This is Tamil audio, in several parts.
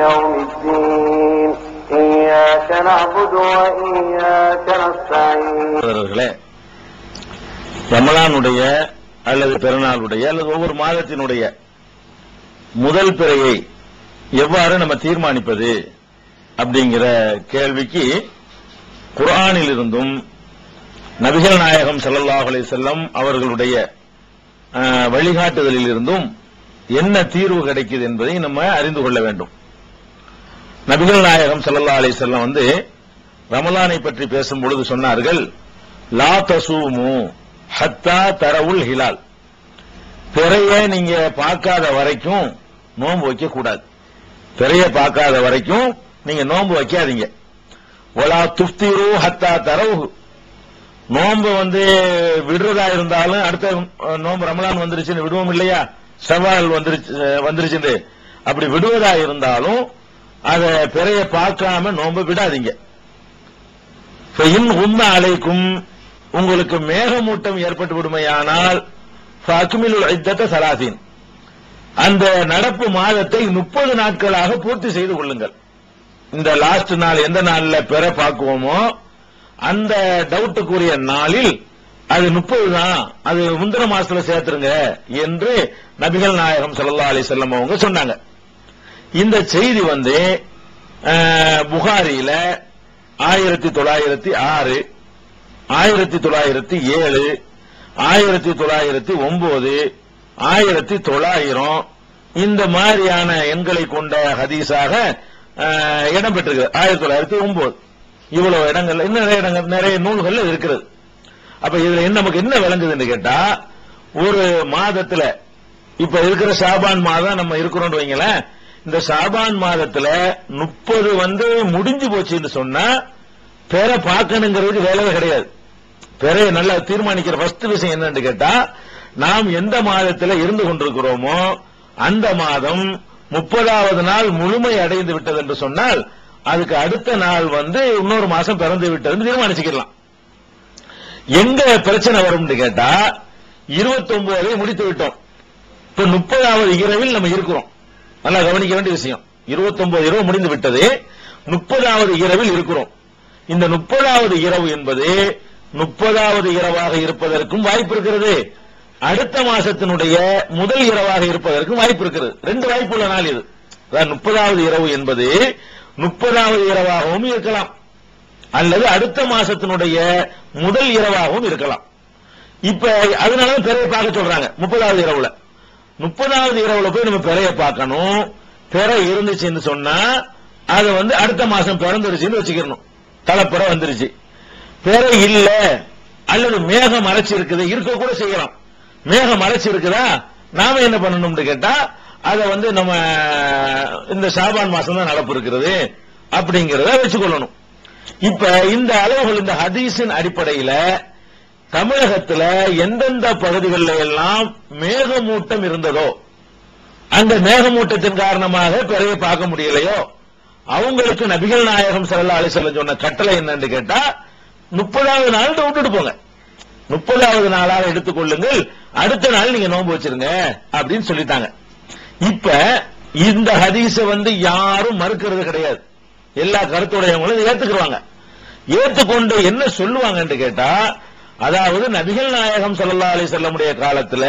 يوم الدين إياك نعبد وإياك نستعين சகோதரர்களே ரமலானுடைய அல்லது பிறநாளுடைய அல்லது ஒவ்வொரு மாதத்தினுடைய முதல் பிறையை எவ்வாறு நம்ம தீர்மானிப்பது அப்படிங்கிற கேள்விக்கு குர்ஆனில் இருந்தும் நபிகள் நாயகம் ஸல்லல்லாஹு அலைஹி வஸல்லம் அவர்களுடைய அஹ், வழிகாட்டுதலில் இருந்தும் என்ன தீர்வு கிடைக்குது என்பதை நம்ம அறிந்து கொள்ள வேண்டும் நபிகள் நாயகம் சல்லா அலி செல்லம் வந்து ரமலானை பற்றி பேசும் பொழுது சொன்னார்கள் லா தசூமு ஹத்தா தரவுல் ஹிலால். பிறைய நீங்க பார்க்காத வரைக்கும் நோன்பு வைக்க கூடாது. பிறைய பார்க்காத வரைக்கும் நீங்க நோன்பு வைக்காதீங்க. ஒலா துப்திரு ஹத்தா தரவு நோன்பு வந்து விடுறதா இருந்தாலும் அடுத்த நோன்பு ரமலான் வந்துருச்சுன்னு விடுவோம் இல்லையா? செவ்வால் வந்துருச்சு அஹ், வந்துருச்சுன்னு. அப்படி விடுவதா இருந்தாலும் அதை பிறைய பார்க்காம நோன்பு விடாதீங்க. இன் உம்ம அலைக்கும் உங்களுக்கு மேகமூட்டம் ஏற்பட்டு விடுமையானால் சலாசீன். அந்த நடப்பு மாதத்தை முப்பது நாட்களாக பூர்த்தி செய்து கொள்ளுங்கள். இந்த லாஸ்ட் நாள் எந்த நாள்ல பெற பார்க்குவோமோ அந்த டவுட்டுக்குரிய நாளில் அது முப்பது தான். அது முந்திர மாசத்துல சேர்த்துருங்க என்று நபிகள் நாயகம் சல்லா அலி செல்லம் அவங்க சொன்னாங்க. இந்த செய்தி வந்து புகாரியில ஆயிரத்தி தொள்ளாயிரத்தி ஆறு ஆயிரத்தி தொள்ளாயிரத்தி ஏழு ஆயிரத்தி தொள்ளாயிரத்தி ஒன்பது ஆயிரத்தி தொள்ளாயிரம் இந்த மாதிரியான எண்களை கொண்ட ஹதீஸாக அஹ், இடம்பெற்றிருக்கு ஆயிரத்தி தொள்ளாயிரத்தி ஒன்பது இவ்வளவு இடங்கள்ல இன்னும் நிறைய இடங்கள் நிறைய நூல்கள்ல இருக்கிறது. அப்ப இதுல நமக்கு என்ன விளங்குதுன்னு கேட்டா ஒரு மாதத்துல இப்ப இருக்கிற ஷாபான் மாதம் நம்ம இருக்கிறோம் வைங்களேன் இந்த சாபான் மாதத்துல முப்பது வந்து முடிஞ்சு போச்சுன்னு சொன்னா பேரை பார்க்கணுங்கிறதுக்கு வேலை கிடையாது. பெறைய நல்லா தீர்மானிக்கிற ஃபர்ஸ்ட் விஷயம் என்னன்னு கேட்டா நாம் எந்த மாதத்துல இருந்து கொண்டிருக்கிறோமோ அந்த மாதம் முப்பதாவது நாள் முழுமை அடைந்து விட்டது என்று சொன்னால் அதுக்கு அடுத்த நாள் வந்து இன்னொரு மாசம் பிறந்து விட்டதுன்னு தீர்மானிச்சுக்கலாம் எங்க பிரச்சனை வரும்னு கேட்டா இருபத்தி ஒன்பதை முடித்து விட்டோம். இப்ப முப்பதாவது இரவில் நம்ம இருக்கிறோம். நல்லா கவனிக்க வேண்டிய விஷயம். இருபத்தொன்பது இரவு முடிந்து விட்டது. முப்பதாவது இரவில் இருக்கிறோம். இந்த முப்பதாவது இரவு என்பது முப்பதாவது இரவாக இருப்பதற்கும் வாய்ப்பு இருக்கிறது. அடுத்த மாசத்தினுடைய முதல் இரவாக இருப்பதற்கும் வாய்ப்பு இருக்கிறது. ரெண்டு வாய்ப்புள்ள நாள் இது. முப்பதாவது இரவு என்பது முப்பதாவது இரவாகவும் இருக்கலாம். அல்லது அடுத்த மாசத்தினுடைய முதல் இரவாகவும் இருக்கலாம். இப்ப அதனால பெரிய பார்க்க சொல்றாங்க. முப்பதாவது இரவுல. முப்பதாவது இரவுல போய் நம்ம பிறைய பார்க்கணும். பிறை இருந்துச்சுன்னு சொன்னா அது வந்து அடுத்த மாசம் பிறந்துருச்சுன்னு வச்சுக்கணும். தலைப்புறம் வந்துருச்சு. பிறை இல்ல அல்லது மேகம் மறைச்சு இருக்குது இருக்க கூட செய்யலாம். மேகம் மறைச்சு இருக்குதா நாம என்ன பண்ணணும்னு கேட்டா அதை வந்து நம்ம இந்த சாபான் மாசம் தான் நடப்பு இருக்கிறது அப்படிங்கறத வச்சுக்கொள்ளணும். இப்ப இந்த அளவுகள் இந்த ஹதீஸின் அடிப்படையில தமிழகத்துல எந்தெந்த பகுதிகளில் எல்லாம் மேகமூட்டம் இருந்ததோ அந்த மேகமூட்டத்தின் காரணமாக பிறகு பார்க்க முடியலையோ அவங்களுக்கு நபிகள் நாயகம் செல்லா அலைஹி வஸல்லம் சொன்ன கட்டளை என்னன்னு கேட்டா முப்பதாவது நாள் விட்டுட்டு போங்க. முப்பதாவது நாளாக எடுத்துக்கொள்ளுங்கள் அடுத்த நாள் நீங்க நோன்பு வச்சிருங்க அப்படின்னு சொல்லிட்டாங்க. இப்ப இந்த ஹதீஸ வந்து யாரும் மறுக்கிறது கிடையாது. எல்லா கருத்துடையவங்களும் இதை ஏத்துக்கொண்டு என்ன சொல்லுவாங்கன்னு கேட்டா அதாவது நபிகள் நாயகம் சல்லா அலி செல்லமுடைய காலத்துல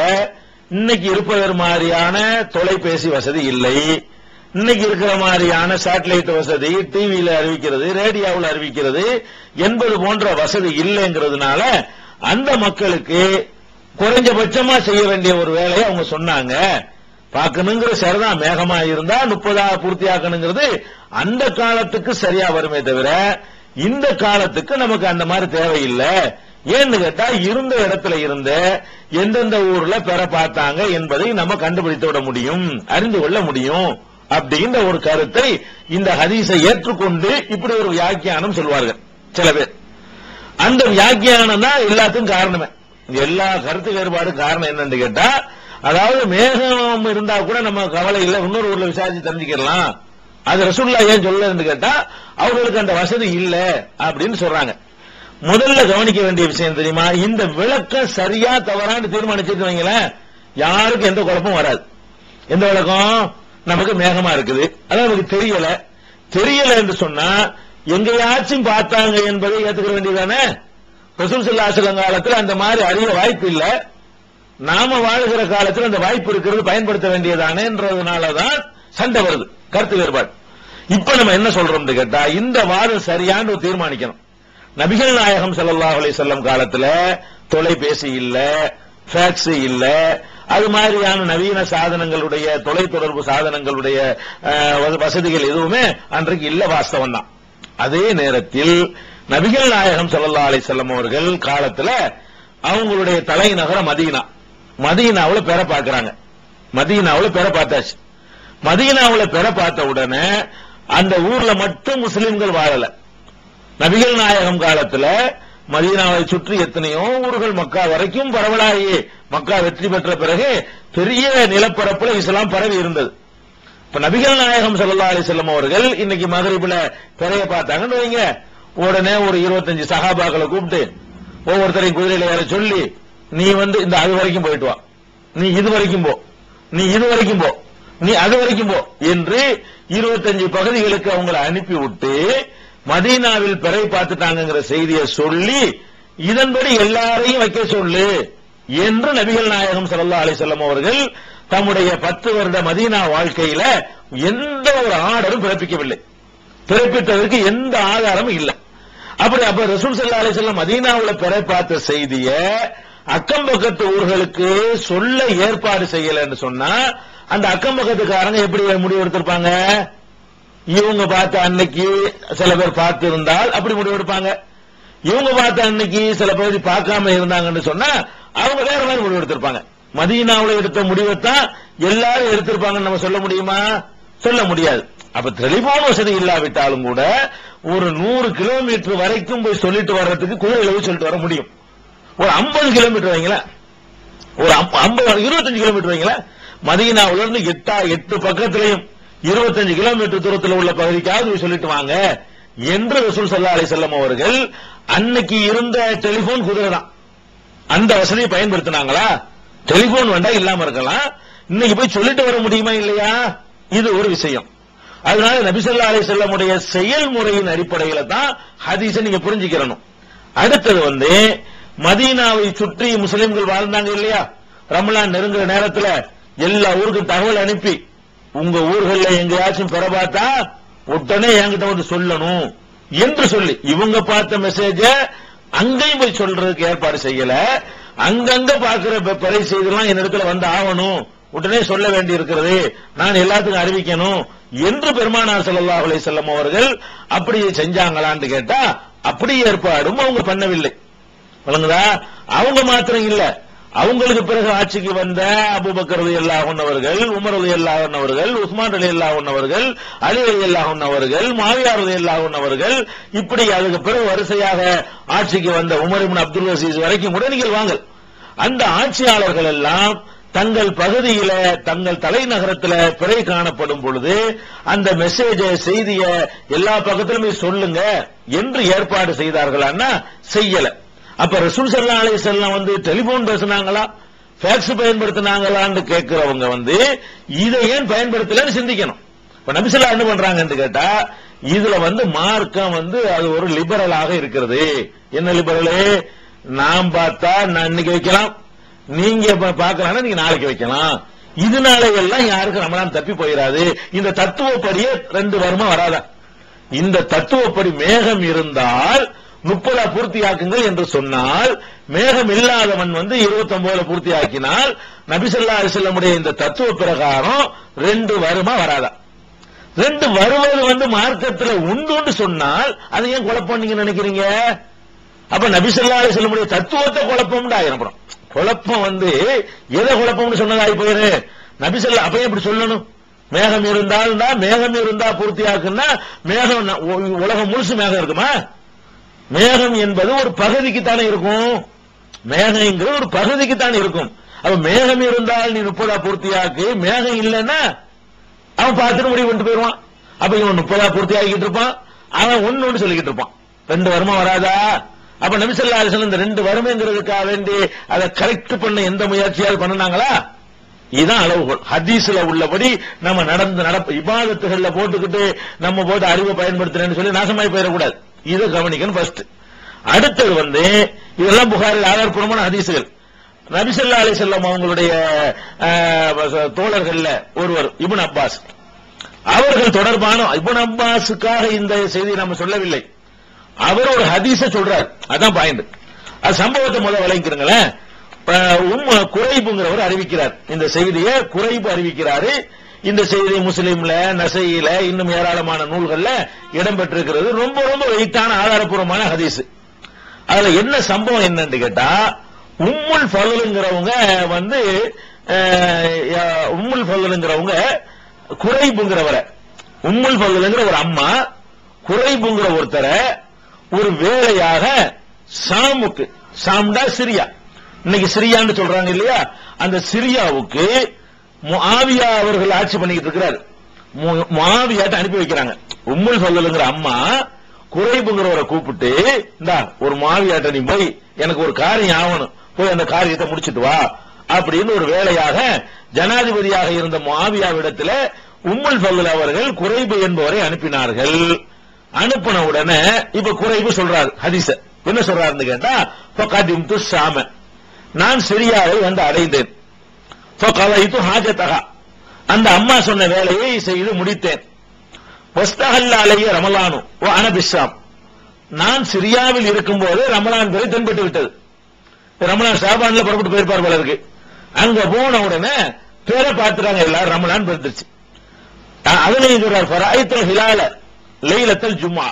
இன்னைக்கு இருப்பவர் மாதிரியான தொலைபேசி வசதி இல்லை. இன்னைக்கு இருக்கிற மாதிரியான சேட்டலைட் வசதி டிவியில அறிவிக்கிறது ரேடியோவில் அறிவிக்கிறது என்பது போன்ற வசதி இல்லைங்கிறதுனால அந்த மக்களுக்கு குறைஞ்சபட்சமா செய்ய வேண்டிய ஒரு வேலையை அவங்க சொன்னாங்க. பார்க்கணுங்கிற சரிதான் மேகமா இருந்தா முப்பதா பூர்த்தியாக்கணுங்கிறது அந்த காலத்துக்கு சரியா வருமே தவிர இந்த காலத்துக்கு நமக்கு அந்த மாதிரி தேவையில்லை. ஏன்னு கேட்டா இருந்த இடத்துல இருந்து எந்தெந்த ஊர்ல பெற பார்த்தாங்க என்பதை நம்ம கண்டுபிடித்து விட முடியும் அறிந்து கொள்ள முடியும் அப்படின்ற ஒரு கருத்தை இந்த ஹதீஸை ஏற்றுக்கொண்டு இப்படி ஒரு வியாக்கியானம் சொல்வார்கள் சில பேர். அந்த வியாக்கியானம் தான் எல்லாத்துக்கும் காரணமே. எல்லா கருத்து வேறுபாடு காரணம் என்னன்னு கேட்டா அதாவது மேகம் இருந்தா கூட நம்ம கவலை இல்லை இன்னொரு ஊர்ல விசாரிச்சு தெரிஞ்சுக்கலாம் அது ரசூல்லா ஏன் சொல்லலன்னு கேட்டா அவங்களுக்கு அந்த வசதி இல்லை அப்படின்னு சொல்றாங்க. முதல்ல கவனிக்க வேண்டிய விஷயம் தெரியுமா? இந்த விளக்கம் சரியா தவறான்னு தீர்மானிச்சிட்டு வைங்களேன் யாருக்கும் எந்த குழப்பம் வராது. எந்த விளக்கம்? நமக்கு மேகமா இருக்குது. அதான் நமக்கு தெரியல. தெரியல என்று சொன்னா எங்கேயாச்சும் பார்த்தாங்க என்பதை ஏத்துக்க வேண்டியதானே? ரசூல் ஸல்லல்லாஹு காலத்தில் காலத்துல அந்த மாதிரி அறிய வாய்ப்பு இல்லை. நாம வாழுகிற காலத்தில் அந்த வாய்ப்பு இருக்கிறது பயன்படுத்த வேண்டியதானேன்றதுனாலதான் சண்டை வருது. கருத்து வேறுபாடு. இப்ப நம்ம என்ன சொல்றோம்னு கேட்டா இந்த வாதம் சரியான்னு தீர்மானிக்கணும். நபிகள் நாயகம் ஸல்லல்லாஹு அலி வஸல்லம் காலத்துல தொலைபேசி இல்ல ஃபேக்ஸ் இல்ல அது மாதிரியான நவீன சாதனங்களுடைய தொலைத்தொடர்பு சாதனங்களுடைய அஹ், வசதிகள் எதுவுமே அன்றைக்கு இல்ல வாஸ்தவம் தான். அதே நேரத்தில் நபிகள் நாயகம் ஸல்லல்லாஹு அலி செல்லம் அவர்கள் காலத்துல அவங்களுடைய தலைநகரம் மதீனா. மதீனாவுல பெற பார்க்கறாங்க மதீனாவில் பெற பார்த்தாச்சு. மதீனாவுல பெற பார்த்த உடனே அந்த ஊர்ல மட்டும் முஸ்லிம்கள் வாழல. நபிகள் நாயகம் காலத்துல மதீனாவை சுற்றி எத்தனையோ ஊர்கள் மக்கா வரைக்கும் பரவலாகி மக்கா வெற்றி பெற்ற பிறகு பெரிய நிலப்பரப்புல இஸ்லாம் பரவி இருந்தது. இப்ப நபிகள் நாயகம் சல்லா அலைஹி அவர்கள் இன்னைக்கு மகரிபுல பிறைய பார்த்தாங்கன்னு வைங்க. உடனே ஒரு இருபத்தஞ்சு சகாபாக்களை கூப்பிட்டு ஒவ்வொருத்தரையும் குதிரையில வேற சொல்லி நீ வந்து இந்த அது வரைக்கும் போயிட்டு வா. நீ இது வரைக்கும் போ. நீ இது வரைக்கும் போ. நீ அது வரைக்கும் போ. என்று 25 பகுதிகளுக்கு அவங்களை அனுப்பி விட்டு மதீனாவில் பிறை பார்த்துட்டாங்கங்கிற செய்தியை சொல்லி இதன்படி எல்லாரையும் வைக்க சொல்லு என்று நபிகள் நாயகம் சல்லா அலிசல்லம் அவர்கள் தம்முடைய பத்து வருட மதீனா வாழ்க்கையில எந்த ஒரு ஆர்டரும் பிறப்பிக்கவில்லை. பிறப்பித்ததற்கு எந்த ஆதாரமும் இல்லை. அப்படி அப்ப ரசூல் சல்லா அலைஹி மதீனாவில் மதீனாவுல பிறை பார்த்த செய்திய அக்கம் பக்கத்து ஊர்களுக்கு சொல்ல ஏற்பாடு செய்யலன்னு சொன்னா அந்த அக்கம் பக்கத்துக்காரங்க எப்படி முடிவு எடுத்திருப்பாங்க இவங்க பார்த்த அன்னைக்கு சில பேர் பார்த்து இருந்தால் அப்படி முடிவெடுப்பாங்க இவங்க பார்த்த அன்னைக்கு சில பகுதி பார்க்காம இருந்தாங்கன்னு சொன்னா அவங்க வேற மாதிரி முடிவு எடுத்திருப்பாங்க. எடுத்த முடிவைத்தான் எல்லாரும் எடுத்திருப்பாங்கன்னு நம்ம சொல்ல முடியுமா? சொல்ல முடியாது. அப்ப தெளிவான வசதி இல்லாவிட்டாலும் கூட ஒரு நூறு கிலோமீட்டர் வரைக்கும் போய் சொல்லிட்டு வர்றதுக்கு குதிரையில அளவு சொல்லிட்டு வர முடியும். ஒரு 50 கிலோமீட்டர் வைங்களேன். ஒரு ஐம்பது இருபத்தஞ்சு கிலோமீட்டர் வைங்களேன். மதீனாவுல இருந்து எட்டா எட்டு பக்கத்திலையும் இருபத்தஞ்சு கிலோமீட்டர் தூரத்தில் உள்ள பகுதிக்காவது சொல்லிட்டு வாங்க. என்று ரசூல் சல்லா அலி செல்லம் அவர்கள் அன்னைக்கு இருந்த டெலிபோன் குதிரை தான். அந்த வசதியை பயன்படுத்தினாங்களா? டெலிபோன் வேண்டா இல்லாம இருக்கலாம். இன்னைக்கு போய் சொல்லிட்டு வர முடியுமா இல்லையா? இது ஒரு விஷயம். அதனால நபிசல்லா அலி செல்லமுடைய செயல்முறையின் அடிப்படையில தான் ஹதீஸை நீங்க புரிஞ்சுக்கிறணும். அடுத்தது வந்து மதீனாவை சுற்றி முஸ்லிம்கள் வாழ்ந்தாங்க இல்லையா? ரமலான் நெருங்குற நேரத்துல எல்லா ஊருக்கும் தகவல் அனுப்பி உங்க ஊர்கள்ல எங்கேயாச்சும் பெற பார்த்தா உடனே என்கிட்ட வந்து சொல்லணும் என்று சொல்லி. இவங்க பார்த்த மெசேஜ அங்கேயும் போய் சொல்றதுக்கு ஏற்பாடு செய்யல. அங்கங்க பாக்குற பெ- பிறை செய்திலாம் என்னிடத்துல வந்து ஆகணும். உடனே சொல்ல வேண்டி இருக்கிறது நான் எல்லாத்துக்கும் அறிவிக்கணும் என்று பெருமானார் ஸல்லல்லாஹு அலை செல்லம் அவர்கள் அப்படி செஞ்சாங்களான்னு கேட்டா அப்படி ஏற்பாடும் அவங்க பண்ணவில்லை. விளங்குதா? அவங்க மாத்திரம் இல்லை. அவங்களுக்கு பிறகு ஆட்சிக்கு வந்த அபூபக்கர் ரலியல்லாஹு அவர்கள் உமர் ரலியல்லாஹு அவர்கள் உஸ்மான் ரலியல்லாஹு அவர்கள் அலி ரலியல்லாஹு அவர்கள் மாவியா ரலியல்லாஹு அவர்கள் இப்படி அதுக்கு பிறகு வரிசையாக ஆட்சிக்கு வந்த உமர் இப்னு அப்துல் அசீஸ் வரைக்கும் கூட நீங்கள் வாங்கள். அந்த ஆட்சியாளர்கள் எல்லாம் தங்கள் பகுதியில தங்கள் தலைநகரத்துல பிறை காணப்படும் பொழுது அந்த மெசேஜ செய்திய எல்லா பக்கத்திலுமே சொல்லுங்க என்று ஏற்பாடு செய்தார்களான்னா செய்யல. அப்ப ரசூல் சல்லா அலி வஸல்லம் வந்து டெலிபோன் பேசுனாங்களா? ஃபேக்ஸ் பயன்படுத்தினாங்களான்னு கேட்கிறவங்க வந்து இதை ஏன் பயன்படுத்தலன்னு சிந்திக்கணும். இப்ப நபிசல்லா என்ன பண்றாங்கன்னு கேட்டா இதுல வந்து மார்க்கம் வந்து அது ஒரு லிபரலாக இருக்கிறது. என்ன லிபரலு நாம் பார்த்தா நான் இன்னைக்கு வைக்கலாம். நீங்க பாக்கலாம் நீங்க நாளைக்கு வைக்கலாம். இதனால எல்லாம் யாருக்கும் ரமலான் தப்பி போயிடாது இந்த தத்துவப்படியே ரெண்டு வருமா வராத? இந்த தத்துவப்படி மேகம் இருந்தால் முப்பதா பூர்த்தியாக்குங்கள் என்று சொன்னால் மேகம் இல்லாதவன் வந்து 29 பூர்த்தியாக்கினால் நபிசல்லா அலிசல்லமுடைய இந்த தத்துவ பிரகாரம் ரெண்டு வருமா வராதா? ரெண்டு வருவது வந்து மார்க்கத்தில் உண்டுன்னு சொன்னால் அது ஏன் குழப்பம் நீங்க நினைக்கிறீங்க? அப்ப நபிசல்லா அலிசல்லமுடைய தத்துவத்தை குழப்பம்னு ஆயிரம் குழப்பம் வந்து எதை குழப்பம்னு சொன்னதாகி போயிரு? நபிசல்லா அப்ப எப்படி இப்படி சொல்லணும்? மேகம் இருந்தால்னா மேகம் இருந்தா பூர்த்தியாக்குன்னா மேகம் உலகம் முழுசு மேகம் இருக்குமா? மேகம் என்பது ஒரு பகுதிக்கு தானே இருக்கும். மேகங்கிறது ஒரு பகுதிக்கு தானே இருக்கும். அப்ப மேகம் இருந்தால் நீ முப்பதா பூர்த்தியாக்கு. மேகம் இல்லைன்னா அவன் பார்த்துட்டு முடிவு பண்ணிட்டு போயிடுவான். அப்ப இவன் முப்பதா பூர்த்தி ஆகிட்டு இருப்பான். அவன் ஒன்னு ஒன்று சொல்லிக்கிட்டு இருப்பான். ரெண்டு வருமா வராதா? அப்ப நபிசல்லா அரசன் இந்த ரெண்டு வருமங்கிறதுக்காக வேண்டி அதை கரெக்ட் பண்ண எந்த முயற்சியாவது பண்ணுனாங்களா? இதுதான் அளவுகோல். ஹதீஸ்ல உள்ளபடி நம்ம நடந்து நடப்பு இபாதத்துகள்ல போட்டுக்கிட்டு நம்ம போட்டு அறிவை பயன்படுத்துறேன்னு சொல்லி நாசமாய் போயிடக்கூடாது. இதை கவனிக்கணும் ஃபர்ஸ்ட் அடுத்தது வந்து இதெல்லாம் புகாரில் ஆதாரப்பூர்வமான ஹதீசுகள் நபிசல்லா அலி செல்லம் அவங்களுடைய தோழர்கள்ல ஒருவர் இபுன் அப்பாஸ். அவர்கள் தொடர்பான இபுன் அப்பாஸுக்காக இந்த செய்தியை நம்ம சொல்லவில்லை. அவர் ஒரு ஹதீஸ சொல்றார். அதான் பாயிண்ட் அது சம்பவத்தை முதல்ல விளங்கிக்கிறங்களேன் குறைப்புங்கிறவர் அறிவிக்கிறார். இந்த செய்தியை குறைப்பு அறிவிக்கிறாரு. இந்த செய்தி முஸ்லீம்ல நசையில இன்னும் ஏராளமான நூல்கள்ல இடம்பெற்றிருக்கிறது. ரொம்ப ரொம்ப வெயிட்டான ஆதாரப்பூர்வமான ஹதீஸ். அதுல என்ன சம்பவம் என்னன்னு கேட்டா உம்முல் ஃபலுங்கிறவங்க வந்து உம்முல் ஃபலுங்கிறவங்க குறைபுங்கிறவரை. உம்முல் ஃபலுங்கிற ஒரு அம்மா குறைபுங்கிற ஒருத்தரை ஒரு வேலையாக சாமுக்கு சாம்டா சிரியா. இன்னைக்கு சிரியான்னு சொல்றாங்க இல்லையா? அந்த சிரியாவுக்கு முஆவியா அவர்கள் ஆட்சி பண்ணிக்கிட்டு இருக்கிறார். மு- முஆவியாட்ட அனுப்பி வைக்கிறாங்க. உம்முல் ஃபல்லுங்கிற அம்மா குறைபுங்கிறவரை கூப்பிட்டு இந்தா ஒரு மாவியாட்ட நீ போய் எனக்கு ஒரு காரியம் ஆகணும். போய் அந்த காரியத்தை முடிச்சிட்டு வா. அப்படின்னு ஒரு வேலையாக ஜனாதிபதியாக இருந்த மாவியாவிடத்தில் உம்முல் ஃபல்லுல் அவர்கள் குறைபு என்பவரை அனுப்பினார்கள். அனுப்பின உடனே இப்ப குறைவு சொல்றாரு ஹதீஸ. என்ன சொல்றாருன்னு கேட்டா ஃபகதிம் து சாம நான் சிரியாவை வந்து அடைந்தேன். ஃபகலைது ஹாஜதஹா அந்த அம்மா சொன்ன வேலையை செய்து முடித்தேன். அலைய ரமலானு ஓ அனபிஷாம் நான் சிரியாவில் இருக்கும்போது ரமலான் பிறை தென்பட்டு விட்டது. ரமலான் சாபான்ல புறப்பட்டு போயிருப்பார் போல இருக்கு. அங்க போன உடனே பேரை பார்த்துறாங்க எல்லாரும் ரமலான் பிறந்துருச்சு அதுலயும் சொல்றார் ஃபராயித்துல் ஹிலால லைலத்தல் ஜும்மா.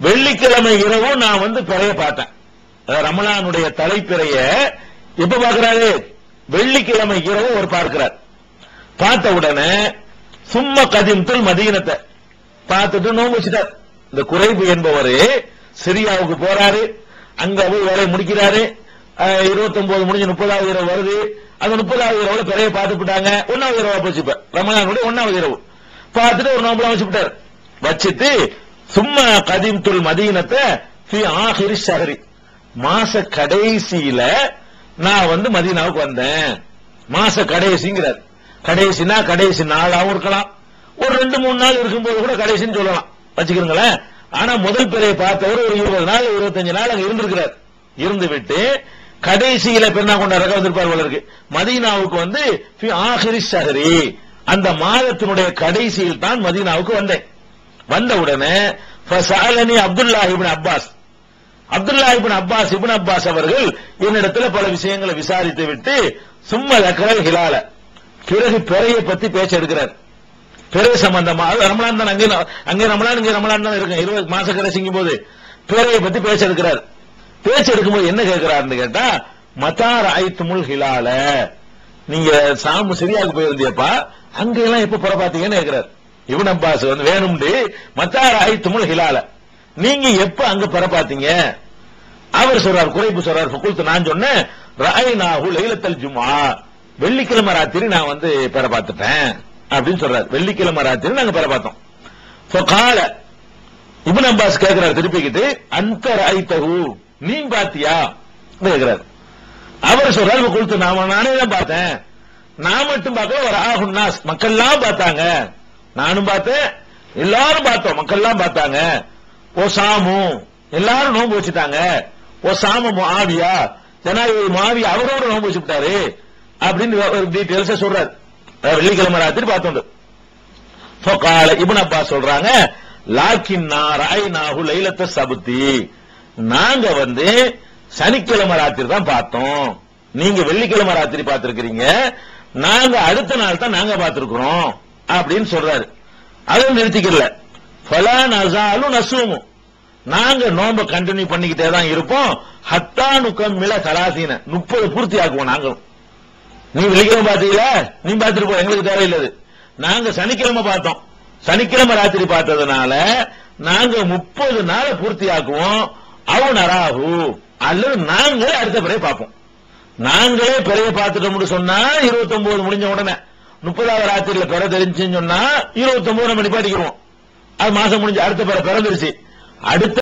வெள்ளிக்கிழமை இரவு நான் வந்து பிறைய பார்த்தேன். ரமலானுடைய தலைப்பிறைய எப்ப பார்க்கிறாரு? வெள்ளிக்கிழமை இரவு ஒரு பார்க்கிறார். பார்த்த உடனே சும்மா கதிம்துல் மதீனத்தை. பார்த்துட்டு நோம்பு வச்சுட்டார். இந்த குறைவு என்பவர் சிரியாவுக்கு போறாரு. அங்க போய் வேலையை முடிக்கிறாரு. இருபத்தி ஒன்பது முடிஞ்சு முப்பதாவது இரவு வருது. அந்த முப்பதாவது இரவுல பிறைய பார்த்து விட்டாங்க ஒன்னாவது இரவா போச்சு ரமணானுடைய ஒன்னாவது இரவு. பார்த்துட்டு ஒரு நோம்புலாம் வச்சு விட்டார். வச்சுட்டு சும்மா கதிம்துல் மதீனத்தை ஆஹிரி ஷஹரி. மாச கடைசியில நான் வந்து மதீனாவுக்கு வந்தேன். மாச கடைசிங்கிறார். கடைசினா கடைசி நாளாகவும் இருக்கலாம். ஒரு ரெண்டு மூணு நாள் இருக்கும்போது கூட கடைசின்னு சொல்லலாம். வச்சுக்கிறீங்களேன்? ஆனா முதல் பிறையை பார்த்தவர் ஒரு இருபது நாள் இருபத்தஞ்சு நாள் அங்க இருந்திருக்கிறார். இருந்து விட்டு கடைசியில பெண்ணா கொண்டாட வந்திருப்பார் இருக்கு. மதீனாவுக்கு வந்து ஃபி ஆஹிரி ஷஹரி. அந்த மாதத்தினுடைய கடைசியில் தான் மதீனாவுக்கு வந்தேன். வந்த உடனே ஃபஸஅலனி Abdullah Abbas. Abdullah ibn Abbas ibn Abbas அவர்கள் என்னிடத்துல பல விஷயங்களை விசாரித்து விட்டு சும்மா லக்கரல் ஹிலால. பிறகு பிறையை பத்தி பேச்ச எடுக்கிறார். பிறை சம்பந்தமா அது ரமலான் தான் அங்கே அங்கே ரமலான் இங்கே ரமலான் தான் இருக்கும் இருபது மாச கடைசிங்கும் போது பிறையை பத்தி பேச்ச எடுக்கிறார். பேச்சு எடுக்கும்போது என்ன கேட்கிறாருன்னு கேட்டா மத்தார் ஆயித்துமுல் ஹிலால. நீங்க சாமு சரியாக போயிருந்தியப்பா அங்க எல்லாம் எப்ப புற பாத்தீங்கன்னு கேட்கிறார். இவன் அப்பாஸ் வந்து வேணும்டி மத்தார் ஆயித்துமுல் ஹிலால. நீங்க எப்ப அங்க பரப்பாத்தீங்க? அவர் சொல்றார் குறைப்பு சொல்றார் ஃபகுல்து நான் சொன்னேன் ராயினாஹு லைலத்தல் ஜும்ஆ. வெள்ளிக்கிழமை ராத்திரி நான் வந்து பெற பார்த்துட்டேன் அப்படின்னு சொல்றார். வெள்ளிக்கிழமை ராத்திரி நாங்க பெற பார்த்தோம் ஃபகால இப்னு அப்பாஸ் கேக்குறாரு திருப்பிக்கிட்டு அந்த ராய்த்தஹு நீ பாத்தியா? கேக்குறாரு. அவர் சொல்றாரு ஃபகுல்து நான் நானே தான் பார்த்தேன். நான் மட்டும் பார்க்கல ஒரு ஆகுன்னாஸ் மக்கள்லாம் பார்த்தாங்க. நானும் பார்த்தேன் எல்லாரும் பார்த்தோம் மக்கள்லாம் பார்த்தாங்க. ஓ எல்லாரும் நோன்பு வச்சுட்டாங்க. ஓ மாவியா ஆவியா ஜனாதிபதி மாவி அவரோட நோன்பு வச்சுட்டாரு அப்படின்னு ஒரு டீட்டெயில்ஸ் சொல்றாரு. வெள்ளிக்கிழமை ராத்திரி பார்த்தோம் ஃபகால இப்னு அப்பாஸ் சொல்றாங்க லாக்கின்னா ராய்னாஹு லைலத்த சபுத்தி. நாங்க வந்து சனிக்கிழமை ராத்திரி தான் பார்த்தோம். நீங்க வெள்ளிக்கிழமை ராத்திரி பார்த்திருக்கிறீங்க. நாங்க அடுத்த நாள் தான் நாங்க பார்த்திருக்கிறோம் அப்படின்னு சொல்றாரு. அதுவும் நிறுத்திக்கல. ஃபலா நசாலும் நசூமு நாங்க நோம்ப கண்டினியூ பண்ணிக்கிட்டே தான் இருப்போம். ஹத்தா நுக்கம் மில கலாசீன முப்பது பூர்த்தி ஆக்குவோம் நாங்களும். நீ வெள்ளிக்கிழமை பாத்தீங்களா நீ பார்த்துட்டு போ எங்களுக்கு தேவையில்லை அது. நாங்க சனிக்கிழமை பார்த்தோம். சனிக்கிழமை ராத்திரி பார்த்ததுனால நாங்க முப்பது நாளை பூர்த்தி ஆக்குவோம். அவன் அராகு அல்லது நாங்களே அடுத்த பிறையை பார்ப்போம். நாங்களே பிறைய பார்த்துட்டோம்னு சொன்னா இருபத்தி ஒன்பது முடிஞ்ச உடனே. முப்பதாவது ராத்திரியில பிற தெரிஞ்சுன்னு சொன்னா இருபத்தி ஒன்பது நம்ம நிப்பாட்டிக்கிறோம் அது மாசம் முடிஞ்சு அடுத்த பிறந்துருச்சு. அடுத்த